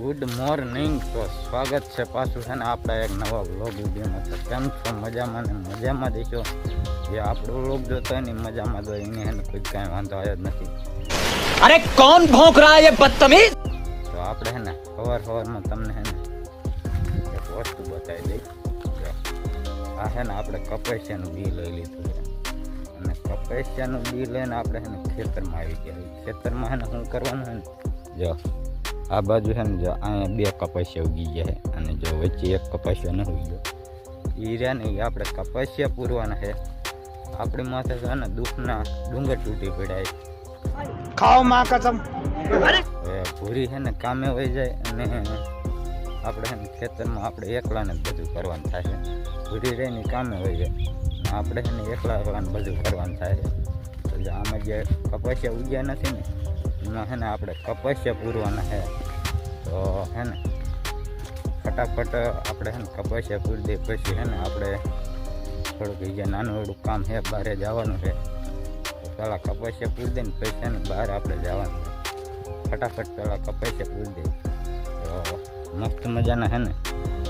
Good morning તો સ્વાગત છે પાછું છે ને આપણા એક નવા વ્લોગ વિડીયોમાં. તો કેમ છો? મજામાં ને મજામાં દેખ્યો જે આપણો વ્લોગ જોતો હોય ને મજામાં તો એને એને કોઈ કાંઈ વાંધો આવ્યો જ નથી. અરે કોણ ભોંક રહા હે બદતમીઝ? તો આપણે હે ને સવાર સવારમાં તમને હે ને એક વસ્તુ બતાવી દઈ. આ છે ને આપણે કપેસિયાનું બી લઈ લીધું છે. અને કપેસિયાનું બી લઈને આપણે હે ને ખેતરમાં આવી ગયા. ખેતરમાં હે ને શું કરવાનું હે ને? જો आ बाजू है जो बे कपासिया उगी जाए जो वे एक कपासिया ना उगे ईरिया नहीं आप कपासिया पूरवा है अपने मत जो है दुखना डूंगर तूटी पड़ा है खाओ माँ कसम पूरी है ना कामे हो जाए अपने खेतर में आप एक बधु करने पूरी रही नहीं कामें हो जाए आप एक बधु करने आम जे कपासिया उगे नहीं है ना अपने कपासिया पूरवा है ફટાફટ આપણે છે ને કપાસિયા પૂરી દઈએ પછી છે ને આપણે થોડુંક જે નાનું એવડું કામ છે બહારે જવાનું છે તો પહેલાં કપાસિયા પૂરી દઈને પછી છે ને બહાર આપણે જવાનું છે ફટાફટ પેલા કપાસિયા પૂરી દે તો મસ્ત મજાના હે ને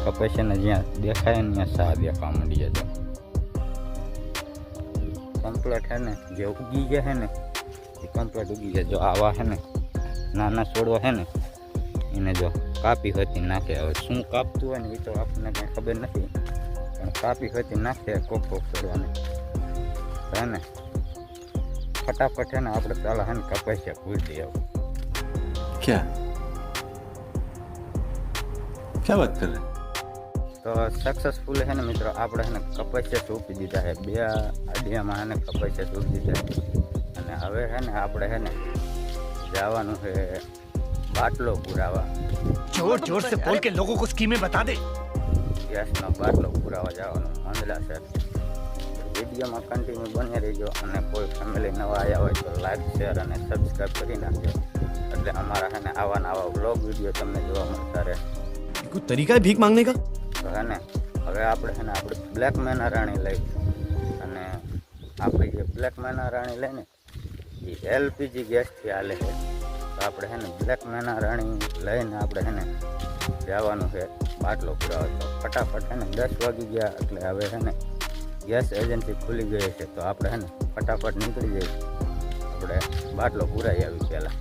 કપાસિયાને જ્યાં દેખાય ને ત્યાં સા દેખાવા માંડી જતો કમ્પ્લેટ હે ને જે ઉગી ગયા હે ને એ કમ્પ્લેટ ઉગી જાય જો આવા હે ને નાના છોડવા હે ને એને જો કાપી હતી નાખે. હવે શું કાપતું હોય ને એ તો આપણને કંઈ ખબર નથી. પણ કાપી હતી નાખે કોક કોક કરવાને. હે ને? ફટાફટ ને આપણે ચાલો હે ને કપાસિયા ભૂલી દઈએ ક્યાં? ક્યાં વાત કરે? તો સક્સેસફુલ છે ને મિત્રો આપણે એને કપાસિયા સૂપી દીધા છે. બે અડિયામાં એને કપાસિયા સૂપી દીધા અને હવે છે ને આપણે છે ને જવાનું છે બાટલો પુરાવા. जोर जोर से बोल के लोगों को स्कीमें बता दे ગેસનો બાટલો પુરાવા જવાનું મંદલા છે વિડીયોમાં કન્ટિન્યુ બની રહીજો અને કોઈ ફેમિલી નવા આવ્યા હોય તો લાઈક શેર અને સબસ્ક્રાઈબ કરી નાખજો એટલે અમારા છે ને આવા નવા બ્લોગ વિડીયો તમને જોવા મળતા રહે कोई तरीका है भीख मांगने का તો હે ને હવે આપણે છે ને આપણે બ્લેક મેના રાણી લઈ અને આપણી જે બ્લેક મેના રાણી લઈને એ એલપીજી ગેસથી હાલે છે તો આપણે હે ને બ્લેક મેના રાણી લઈને આપણે હે ને જવાનું છે બાટલો પુરાવો ફટાફટ હે ને દસ વાગી ગયા એટલે હવે હે ને ગેસ એજન્સી ખુલી ગઈ છે તો આપણે હે ને ફટાફટ નીકળી જઈએ. આપણે બાટલો પૂરાઈ આવી પહેલાં.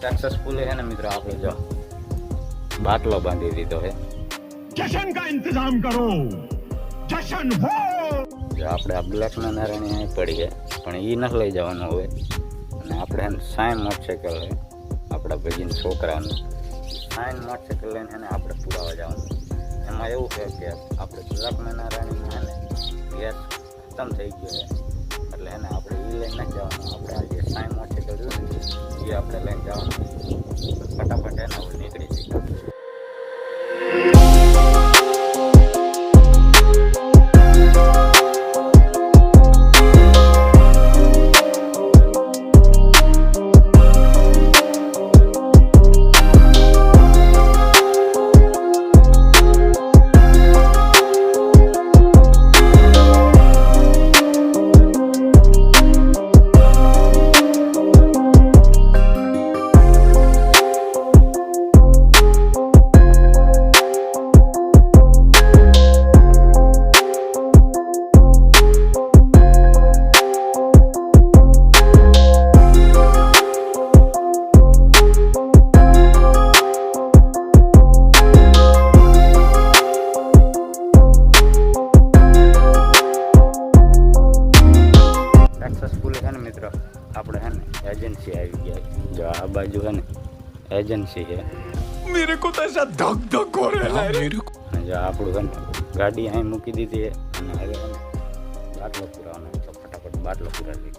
સક્સેસફુલી હે ને મિત્રો આપણે જો. બાટલો બાંધી દીધો હે. જશન કા ઇંતજામ કરો. જશન હો! જો આપણે આ બ્લેક નારાયણ અહીં પડી છે પણ એ નથી લઈ જવાનું હવે. અને આપણે સાય મોટરસાઇકલ આપણા ભજીન છોકરાનું સાઈન મોટરસાઇકલ લઈને એને આપણે પુરાવા જવાનું એમાં એવું છે કે આપણે બ્લેક ના નારાયણી છે ને ગેસ ખતમ થઈ ગયો છે એટલે એને આપણે એ લઈને નથી જવાનું આપણે આ જે સાઈન મોટરસાઇકલ જોયું ને એ આપણે લઈને જવાનું ફટાફટ એને આપણે નીકળી જઈએ સક્સેસફુલ છે ને મિત્રો? આપણે હે ને એજન્સી આવી ગયા જો આ બાજુ હે ને એજન્સી છે. મેરે કો તો એસા ધક ધક હો રહા હે. મેરે કો જો આપણું હે ને ગાડી અહીં મૂકી દીધી અને હવે બાટલો પુરાવાનો તો ફટાફટ બાટલો પુરાવી